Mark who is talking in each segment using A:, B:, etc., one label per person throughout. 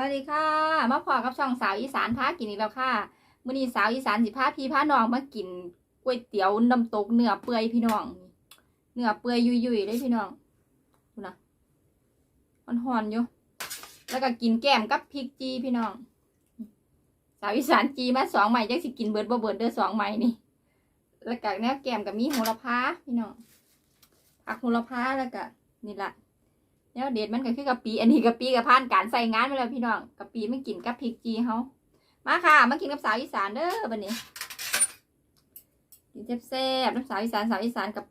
A: วัสดีค่ะ มาพอกับช่องสาวอีสานพากินอีกแล้วค่ะมื้อนี้สาวอีสานสิพาพี่พาน้องมากินก๋วยเตี๋ยวน้ำตกเนื้อเปื่อยพี่น้อง เนื้อเปื่อยยุ่ยๆเลยพี่น้องดูนะมันหอนอยู่ แล้วก็กินแก้มกับพริกจีพี่น้อง สาวอีสานจีมาสองใหม่จักสิกินเบิดบ่เบิดเด้อสองใหม่นี่ แล้วก็แนวแก้มกับมีโหระพาพี่น้องผักโหระพาแล้วก็นี่ละ แล้วเด็ดมันก็คือกะปิอันนี้กะปิกับผ่านการใส่งานมาแล้วพี่น้องกะปิไม่กินกับพริกจีเฮามาค่ะมากินกับสาวอีสานเด้อบัดนี้กินแซ่บๆน้ำสาวอีสานสาวอีสานกับ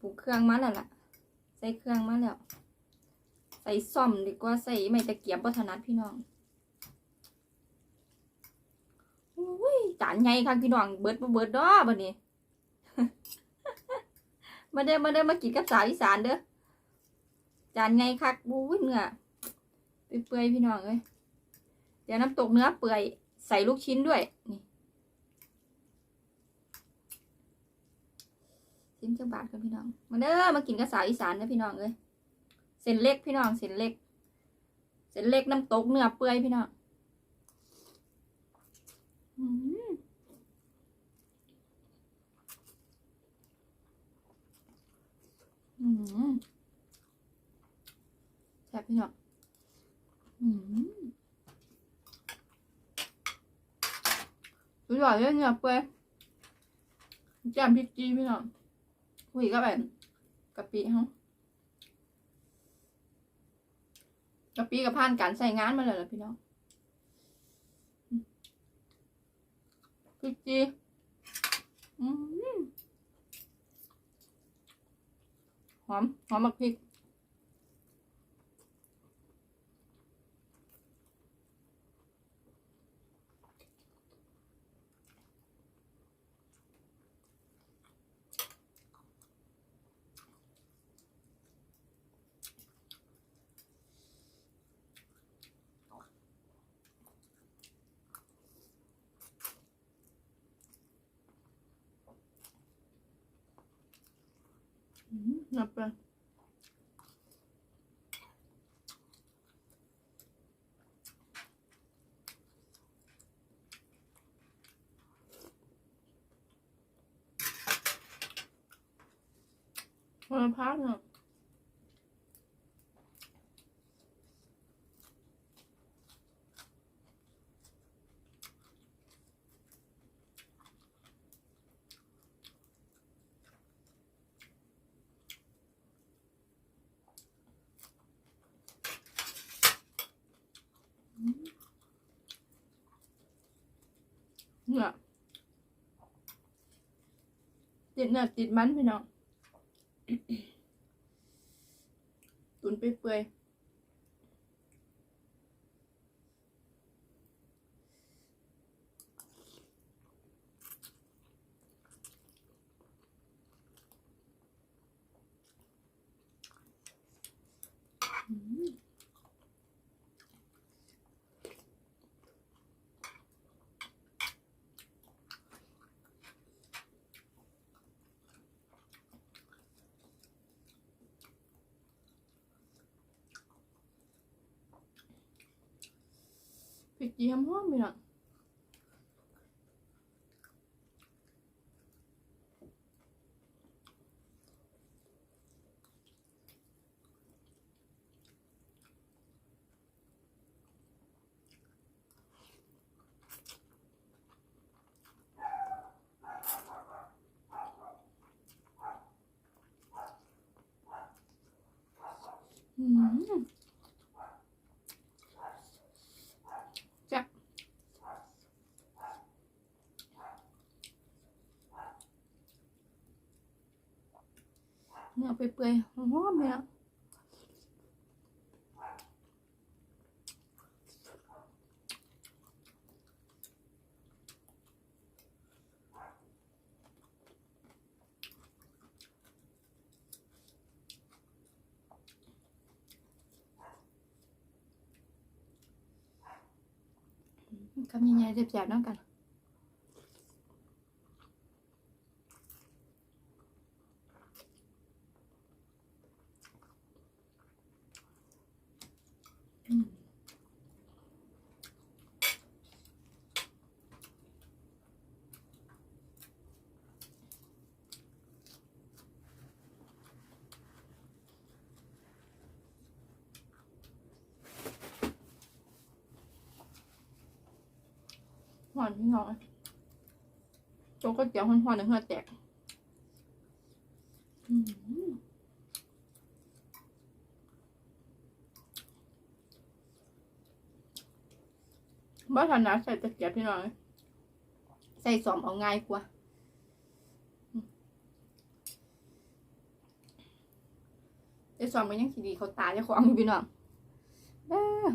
A: ปรุงเครื่องมาแล้วล่ะ ใส่เครื่องมาแล้ว ใส่ซ่อมดีกว่าใส่ไม่ตะเกียบบ่ถนัดพี่น้องอุ้ยจานใหญ่ค่ะพี่น้องเบิดบ่เบิดด้อบัดนี้ มาเด้อมาเด้อมากินกับสาวอีสานเด้อ จานไงคักบู้ยเนื้อเปื่อยพี่น้องเอ้ยเดี๋ยวน้ำตกเนื้อเปื่อยใส่ลูกชิ้นด้วย นี่ชิ้นจังบาทกันพี่น้อง มาเด้อมากินกับสาวอีสานนะพี่น้องเอ้ยเส้นเล็กพี่น้องเส้นเล็ก เส้นเล็กน้ำตกเนื้อเปื่อยพี่น้องอืมอืม ซ่บพี่น้องอืมอร่อยเลยเนี่ยเปื่อยแจ่มพริกจีพี่น้องคุยกับแบบกะปิเฮะกะปิกับผ่านการใส่งานมาเลยล่ะพี่น้องพริกจีอืมหอม หอมมากพริก อืม นับไปวันละพักเนาะ เนี่ยติดเนื้อติดมันพี่น้องตุนไปเปื่อยม พริกจีหอมๆพี่น้องอืม เนื้อเปื่อยๆหอมเลยอะคำยังไงเจ็บๆน้ำกัน หอนพี่น้องโจ๊กก็เจียวหอนๆในเหือแตกมบ้าถนัดใส่ตะเกียบพี่น้องใส่สอมเอาง่ายกว่าไอ้สอมมันยังสีดีเขาตายเจ้าของพี่น้องเออ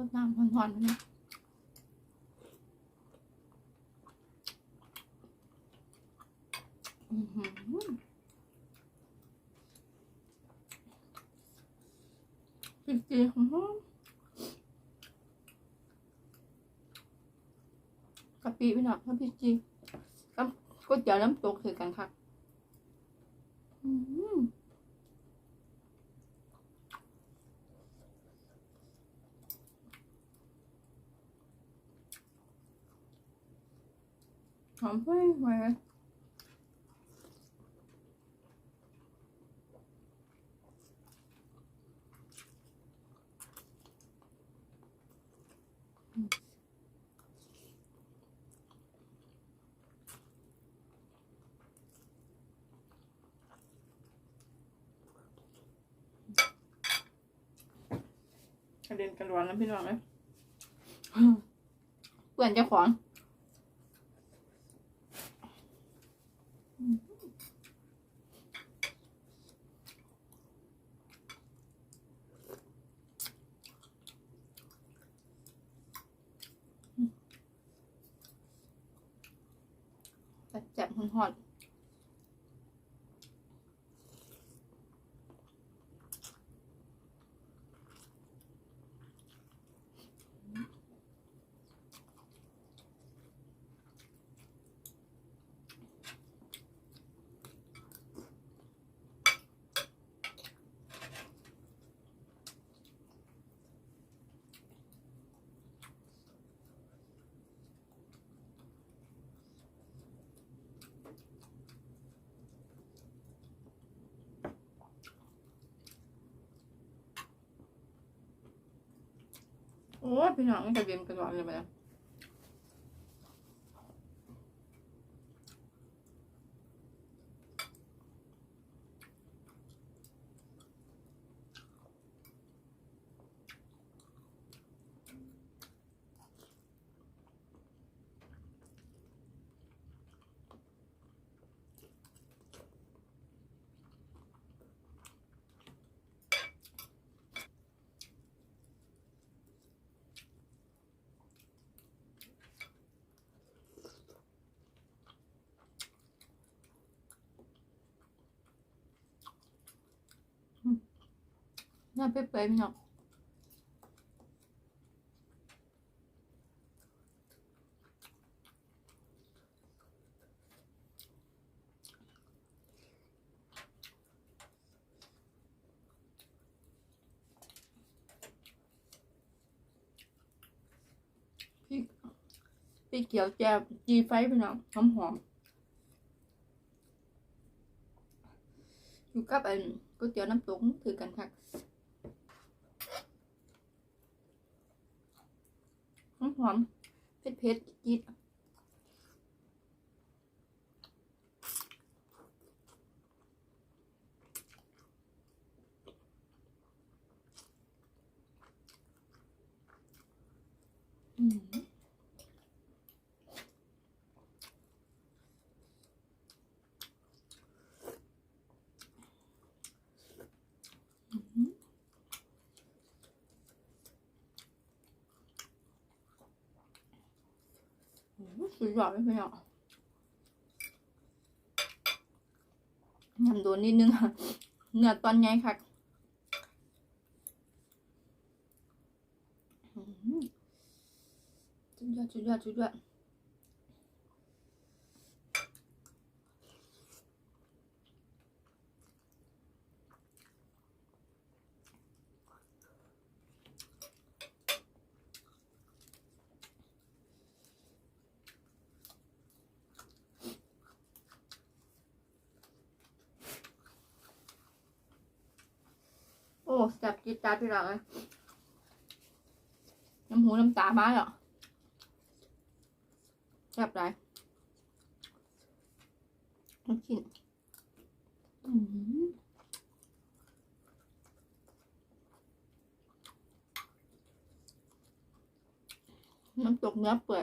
A: มรดน้ำหอนๆพี่น้องอือหือจริงๆอื้อหือกะปิพี่น้องน้ำพริกจีกับก๋วยเตี๋ยวน้ำตกคือกันค่ะ อืม หอมเฮ้ยไว้กระเด็นกระดวนแล้วพี่น้องเลยเปื่อนเจ้าของ อ้ยพี่น้องนี่กระเด็นกระดอนเลยไปแล้ว น่าเปื่อยๆพี่น้องพริกพริกเขียวแจ่จีไฟพี่น้องหอมหอมอยู่กับอันก๋วยเตี๋ยวน้ำตกถือกันค่ะ หอมหอมเผ็ดเผ็ดจี๊ดอืมอืม สุดยอดไม่เป็น้องยำโดนนิดนึงค่ะเนื้อตอนไงค่ะสุดยอดสุดยอดสุดยอด แซ่บจิตตาพี่น้องเลยน้ำหูน้ำตามาแล้วแซ่บไรน้ำกินอืมน้ำตกเนื้อเปื่อย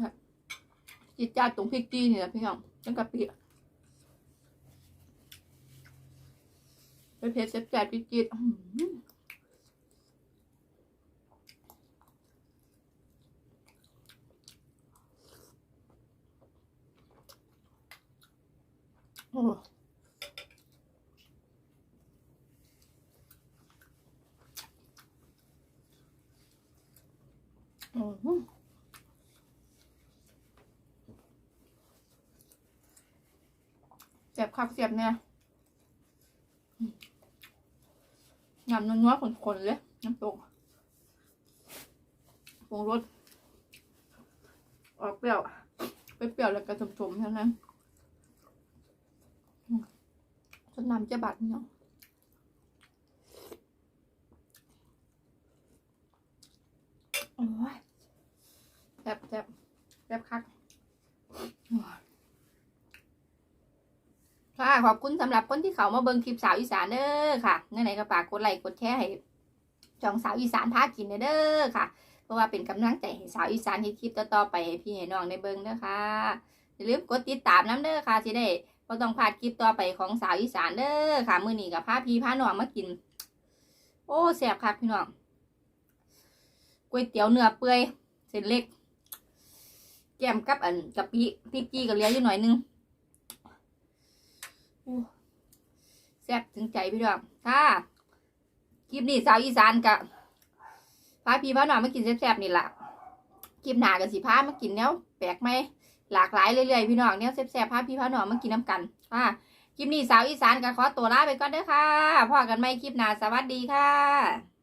A: ครับจิตจ้าดตรงพริกจี้นี่แหละพี่น้องจังกะปิ ไปเพชรเซ็บแซ่บพริกจี้อื้อหือโอ้อือหือเสียบคักเสียบเนี่ยอืม ยำนัวๆขนๆเลยน้ำตกปรุงรสออกเปรี้ยวไปเปรี้ยวแล้วก็สมๆเท่านั้นอืมจนน้ำจะบัดเนาะโอ้ยแซ่บแซ่บแซ่บคักโอ้ย ค่ะขอบคุณสำหรับคนที่เขามาเบิ่งคลิปสาวอีสานเด้อค่ะไหนก็ฝากกดไลค์กดแชร์ให้ช่องสาวอีสานพากินเด้อค่ะ เพราะว่าเป็นกำลังใจให้สาวอีสานเฮ็ดคลิปต่อๆไปให้พี่ให้น้องได้เบิ่งเด้อค่ะอย่าลืมกดติดตามน้ำเด้อค่ะสิได้บ่ต้องพลาดคลิปต่อไปของสาวอีสานเด้อค่ะมื้อนี้ก็พาพี่พาน้องมากิน โอ้แซ่บคักพี่น้องก๋วยเตี๋ยวเนื้อเปื่อยเส้นเล็กแกมกับอันกะปิพริกจี้ก็เหลืออยู่หน่อยนึง แซ่บถึงใจพี่น้องค่ะคลิปนี้สาวอีสานกะพาพี่พาน้อยมากินแซ่บๆนี่แหละคลิปหนากับสีพามากินเนี้ยแปลกไหมหลากหลายเรื่อยๆพี่น้องเนี้ยแซ่บๆพาพี่พาน้อยมากินน้ำกันค่ะคลิปนี้สาวอีสานก็ขอตัวลาไปก่อนเด้อค่ะพอกันไหมคลิปหนาสวัสดีค่ะ